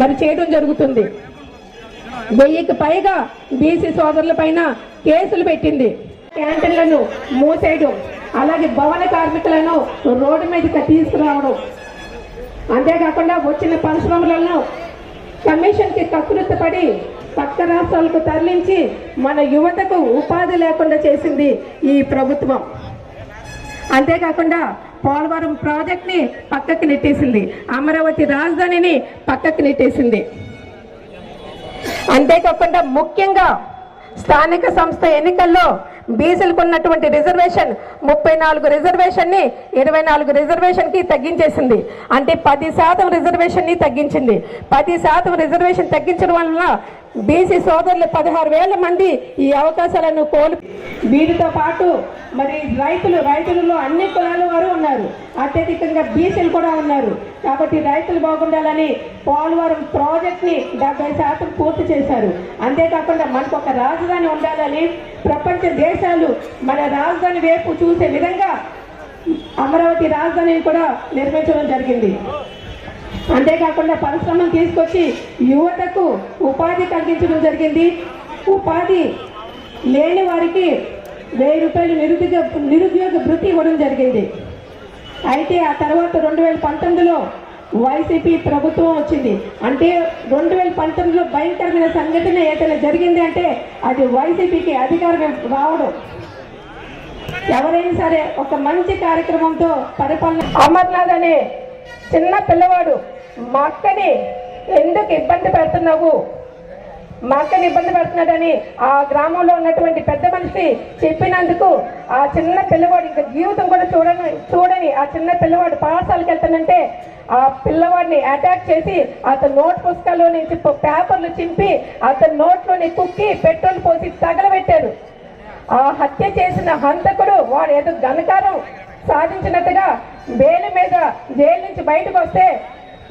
మరి చేయడం జరుగుతుంది. వెయ్యికి పైగా బీసీ సోదరుల పైన కేసులు పెట్టింది. క్యాంటీన్లను మూసేయడం అలాగే భవన కార్మికులను రోడ్డు మీదకి తీసుకురావడం. అంతేకాకుండా వచ్చిన పరిశ్రమలను కమిషన్కి కకృత పడి పక్క రాష్ట్రాలకు తరలించి మన యువతకు ఉపాధి లేకుండా చేసింది ఈ ప్రభుత్వం. అంతేకాకుండా పోలవరం ప్రాజెక్ట్ని పక్కకి నెట్టేసింది. అమరావతి రాజధానిని పక్కకి నెట్టేసింది. అంతేకాకుండా ముఖ్యంగా స్థానిక సంస్థ ఎన్నికల్లో బీసీలకు ఉన్నటువంటి రిజర్వేషన్ ముప్పై నాలుగు రిజర్వేషన్ని ఇరవై నాలుగు రిజర్వేషన్కి తగ్గించేసింది. అంటే పది శాతం రిజర్వేషన్ని తగ్గించింది. పది శాతం రిజర్వేషన్ తగ్గించడం వలన బీసీ సోదరులు పదహారు వేల మంది ఈ అవకాశాలను కోల్పి వీటితో పాటు మరి రైతులు రైతులలో అన్ని కులాల వారు ఉన్నారు. అత్యధికంగా బీసీలు కూడా ఉన్నారు. కాబట్టి రైతులు బాగుండాలని పోలవరం ప్రాజెక్ట్ని డెబ్బై శాతం పూర్తి చేశారు. అంతేకాకుండా మనకు ఒక రాజధాని ఉండాలని ప్రపంచ దేశాలు మన రాజధాని వైపు చూసే విధంగా అమరావతి రాజధానిని కూడా నిర్మించడం జరిగింది. అంతేకాకుండా పరిశ్రమలు తీసుకొచ్చి యువతకు ఉపాధి కల్పించడం జరిగింది. ఉపాధి లేని వారికి వెయ్యి రూపాయలు నిరుద్యోగ నిరుద్యోగ భృతి ఇవ్వడం జరిగింది. అయితే ఆ తర్వాత రెండు వేల పంతొమ్మిదిలో వైసీపీ ప్రభుత్వం వచ్చింది. అంటే రెండు వేల పంతొమ్మిదిలో భయంకరమైన సంఘటన ఏదైనా జరిగింది అంటే అది వైసీపీకి అధికారం రావడం. ఎవరైనా సరే ఒక మంచి కార్యక్రమంతో పరిపాలన అమర్నాథ్ అనే చిన్న పిల్లవాడు మా అక్కని ఎందుకు ఇబ్బంది పెడుతున్నావు? మా అక్కని ఇబ్బంది పెడుతున్నాడని ఆ గ్రామంలో ఉన్నటువంటి పెద్ద మనిషి చెప్పినందుకు ఆ చిన్న పిల్లవాడు ఇంకా జీవితం కూడా చూడని చూడని ఆ చిన్న పిల్లవాడు పాఠశాలకు వెళ్తానంటే ఆ పిల్లవాడిని అటాక్ చేసి అతని నోట్ పుస్తకాల్లో నుంచి పేపర్లు చింపి అతని నోట్లోని కుక్కి పెట్రోల్ పోసి తగలబెట్టారు. ఆ హత్య చేసిన హంతకుడు వాడు ఏదో ఘనకారం సాధించినట్టుగా బేలు మీద జైలు నుంచి బయటకు వస్తే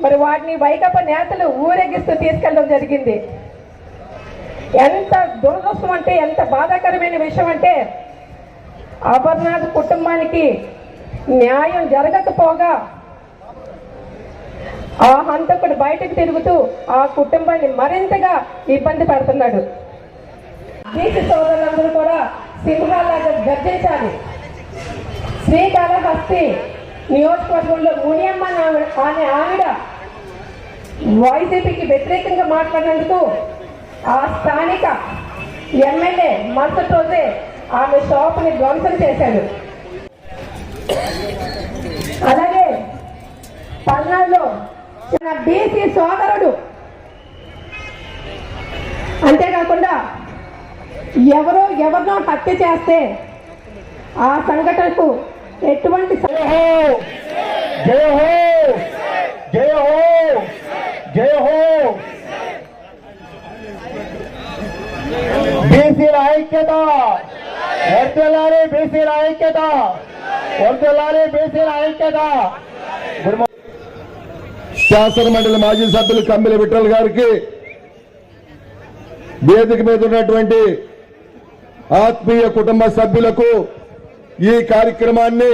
మరి వాటిని వైకప్ప నేతలు ఊరేగిస్తూ తీసుకెళ్ళడం జరిగింది. ఎంత దురదృష్టం అంటే ఎంత బాధాకరమైన విషయం అంటే అమర్నాథ్ కుటుంబానికి న్యాయం జరగకపోగా ఆ హంతకుడు బయటకు తిరుగుతూ ఆ కుటుంబాన్ని మరింతగా ఇబ్బంది పెడుతున్నాడు. బీసీ సోదరులందరూ కూడా సింహాలాగా గర్జించాలి. శ్రీకాళహస్తి నియోజకవర్గంలో మునియమ్మ అనే- ఆవిడ వైసీపీకి వ్యతిరేకంగా మాట్లాడినందుకు ఆ స్థానిక ఎమ్మెల్యే మరుసటి రోజే ఆమె షాప్ని ధ్వంసం చేశాడు. అలాగే పల్నాడులో తన బీసీ సోదరుడు అంతేకాకుండా ఎవరో ఎవరినో హత్య చేస్తే ఆ సంఘటనకు ఎటువంటి జయ హో! జయ హో! జయ హో! బీసీల ఐక్యత! వర్తిల్లాలి బీసీల ఐక్యత! వర్తిల్లాలి బీసీల ఐక్యత! శాసనమండలి మాజీ సభ్యులు కమ్మిలి విఠల్ గారికి వేదిక మీద ఉన్నటువంటి ఆత్మీయ కుటుంబ సభ్యులకు ఈ కార్యక్రమాన్ని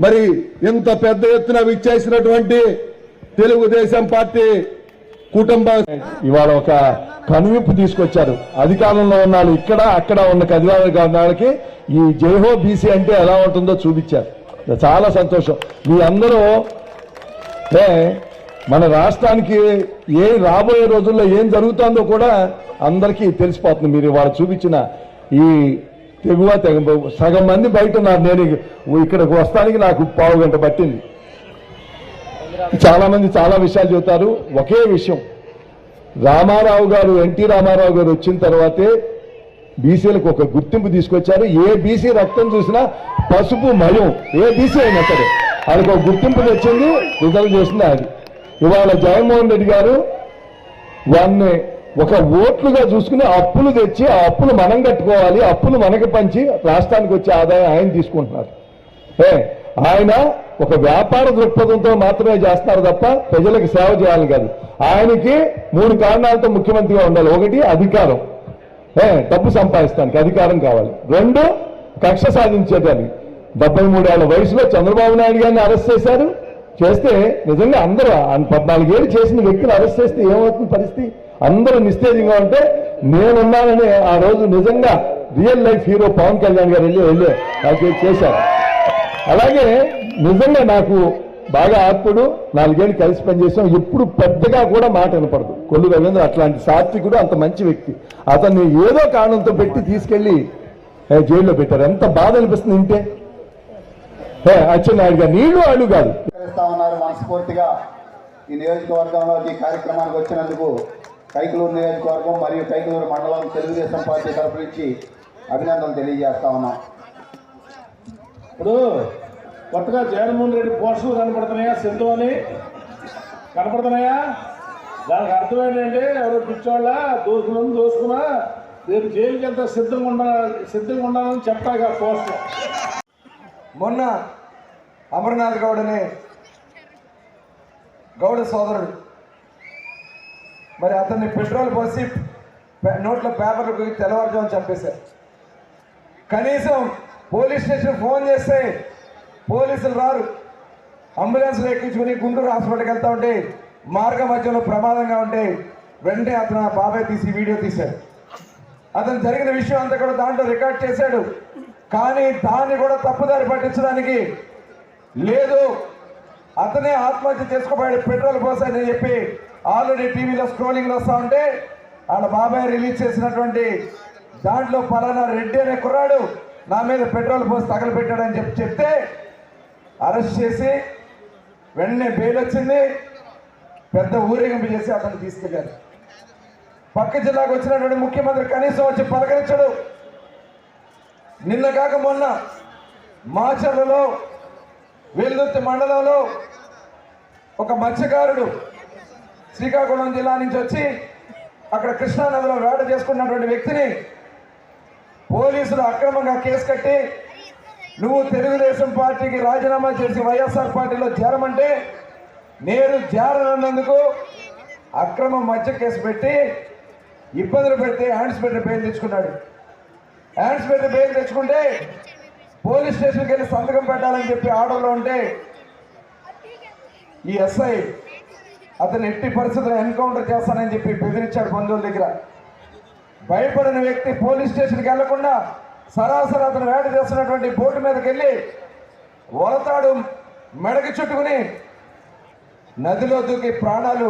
మరి ఇంత పెద్ద ఎత్తున విచ్చేసినటువంటి తెలుగుదేశం పార్టీ కుటుంబ ఇవాళ ఒక కనువిప్పు తీసుకొచ్చారు. అధికారంలో ఉన్న ఇక్కడ అక్కడ ఉన్న అధికారులుగా వాళ్ళకి ఈ జైహో బీసీ అంటే ఎలా ఉంటుందో చూపించారు. చాలా సంతోషం. మీ అందరూ ఏ, మన రాష్ట్రానికి ఏ రాబోయే రోజుల్లో ఏం జరుగుతుందో కూడా అందరికీ తెలిసిపోతుంది. మీరు వాళ్ళు చూపించిన ఈ తెగువ తెగ సగం మంది బయట ఉన్నారు. నేను ఇక్కడికి వస్తానికి నాకు పావు గంట పట్టింది. చాలా మంది చాలా విషయాలు చెబుతారు. ఒకే విషయం. రామారావు గారు ఎన్టీ రామారావు గారు వచ్చిన తర్వాతే బీసీలకు ఒక గుర్తింపు తీసుకొచ్చారు. ఏ బీసీ రక్తం చూసినా పసుపు మయం. ఏ బీసీ అయినా సరే. వాళ్ళకి ఒక గుర్తింపు తెచ్చింది రిజర్వ్ చేసింది అది. ఇవాళ జగన్మోహన్ రెడ్డి గారు వాడిని ఒక ఓట్లుగా చూసుకుని అప్పులు తెచ్చి ఆ అప్పులు మనం కట్టుకోవాలి అప్పులు మనకి పంచి రాష్ట్రానికి వచ్చే ఆదాయం ఆయన తీసుకుంటున్నారు. ఏ ఆయన ఒక వ్యాపార దృక్పథంతో మాత్రమే చేస్తున్నారు తప్ప ప్రజలకు సేవ చేయాలి కాదు. ఆయనకి మూడు కారణాలతో ముఖ్యమంత్రిగా ఉండాలి. ఒకటి అధికారం. ఏ డబ్బు సంపాదిస్తానికి అధికారం కావాలి. రెండు కక్ష సాధించేదానికి డెబ్బై మూడేళ్ళ వయసులో చంద్రబాబు నాయుడు గారిని అరెస్ట్ చేశారు. చేస్తే నిజంగా అందరూ ఆయన పద్నాలుగేళ్ళు చేసిన వ్యక్తిని అరెస్ట్ చేస్తే ఏమవుతుంది పరిస్థితి? అందరూ నిస్తేజంగా ఉంటే నేనున్నానని ఆ రోజు నిజంగా real life hero Pawan Kalyan garu వెళ్ళి వెళ్ళి నాకు చేశారు. అలాగే నిజంగా నాకు బాగా ఆత్ముడు నాలుగేళ్ళు కలిసి పనిచేసాం. ఎప్పుడు పెద్దగా కూడా మాట వినపడదు. కొల్లు రవీంద్ర అట్లాంటి సాత్వికుడు అంత మంచి వ్యక్తి. అతన్ని ఏదో కారణంతో పెట్టి తీసుకెళ్ళి జైల్లో పెట్టారు. ఎంత బాధ అనిపిస్తుంది ఇంటే అచ్చెన్నాయుడు గారు నీళ్ళు అడుగు కాదు. మనస్ఫూర్తిగా. ఈ నియోజకవర్గంలోకి ఈ కార్యక్రమానికి వచ్చినందుకు కైకలూరు నియోజకవర్గం మరియు కైకలూరు మండలం తెలుగుదేశం పార్టీ తరపు నుంచి అభినందనలు తెలియజేస్తా ఉన్నాం. ఇప్పుడు కొత్తగా జగన్మోహన్ రెడ్డి పోస్టులు కనపడుతున్నాయా? సింధు అని కనపడుతున్నాయా? దానికి అర్థం ఏంటంటే ఎవరో పిచ్చోళ్ళ? దోసుకుని దోసుకున్నా? రేపు జైలుకి వెళ్తే సిద్ధంగా ఉండ సిద్ధంగా ఉండాలని చెప్పాక ఆ పోస్టులు మొన్న అమర్నాథ్ గౌడ్ అనే గౌడ సోదరుడు మరి అతన్ని పెట్రోల్ పోసి నోట్లో పేపర్లు పోయి తెల్లవారుజాము చంపేశారు. కనీసం పోలీస్ స్టేషన్ ఫోన్ చేస్తే పోలీసులు రారు. అంబులెన్స్లో ఎక్కించుకుని గుంటూరు హాస్పిటల్కి వెళ్తా ఉంటే మార్గ మధ్యలో ప్రమాదంగా ఉంటే వెంటనే అతను ఆ బాబాయ్ తీసి వీడియో తీశాడు. అతను జరిగిన విషయం అంతా కూడా దాంట్లో రికార్డ్ చేశాడు. కానీ దాన్ని కూడా తప్పుదారి పట్టించడానికి లేదు. అతనే ఆత్మహత్య చేసుకోబోయాడు పెట్రోల్ పోసాడని చెప్పి ఆల్రెడీ టీవీలో స్క్రోలింగ్ వస్తూ ఉంటే వాళ్ళ బాబాయ్ రిలీజ్ చేసినటువంటి దాంట్లో పలానా రెడ్డి అనే కుర్రాడు నా మీద పెట్రోల్ పోసి తగలబెట్టాడని చెప్పి చెప్తే అరెస్ట్ చేసి వెంటనే బెయిల్ వచ్చింది. పెద్ద ఊరేగింపు చేసి అతను తీసుకెళ్ళారు పక్క జిల్లాకు వచ్చినటువంటి ముఖ్యమంత్రి కనీసం వచ్చి పలకరించడు. నిన్న కాక మొన్న మాచర్లలో వెల్దుర్తి మండలంలో ఒక మత్స్యకారుడు శ్రీకాకుళం జిల్లా నుంచి వచ్చి అక్కడ కృష్ణానదిలో వేట చేసుకున్నటువంటి వ్యక్తిని పోలీసులు అక్రమంగా కేసు కట్టి నువ్వు తెలుగుదేశం పార్టీకి రాజీనామా చేసి వైఎస్ఆర్ పార్టీలో చేరమంటే నేను చేరనున్నందుకు అక్రమ మధ్య కేసు పెట్టి ఇబ్బందులు పెడితే హ్యాండ్స్ పెట్టి బెయిల్ తెచ్చుకున్నాడు. హ్యాండ్స్ పెట్టి బెయిల్ తెచ్చుకుంటే పోలీస్ స్టేషన్కి వెళ్ళి సంతకం పెట్టాలని చెప్పి ఆర్డర్లో ఉంటే ఈ ఎస్ఐ అతను ఎట్టి పరిస్థితుల్లో ఎన్కౌంటర్ చేస్తానని చెప్పి బెదిరించాడు బంధువుల దగ్గర. భయపడిన వ్యక్తి పోలీస్ స్టేషన్కి వెళ్ళకుండా సరాసరి అతను వేట చేస్తున్నటువంటి బోటు మీదకి వెళ్ళి వలతాడు మెడకి చుట్టుకుని నదిలో దూకి ప్రాణాలు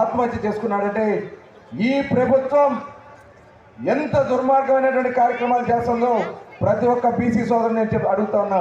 ఆత్మహత్య చేసుకున్నాడంటే ఈ ప్రభుత్వం ఎంత దుర్మార్గమైనటువంటి కార్యక్రమాలు చేస్తుందో ప్రతి ఒక్క బీసీ సోదరుని నేను చెప్పి అడుగుతా ఉన్నా.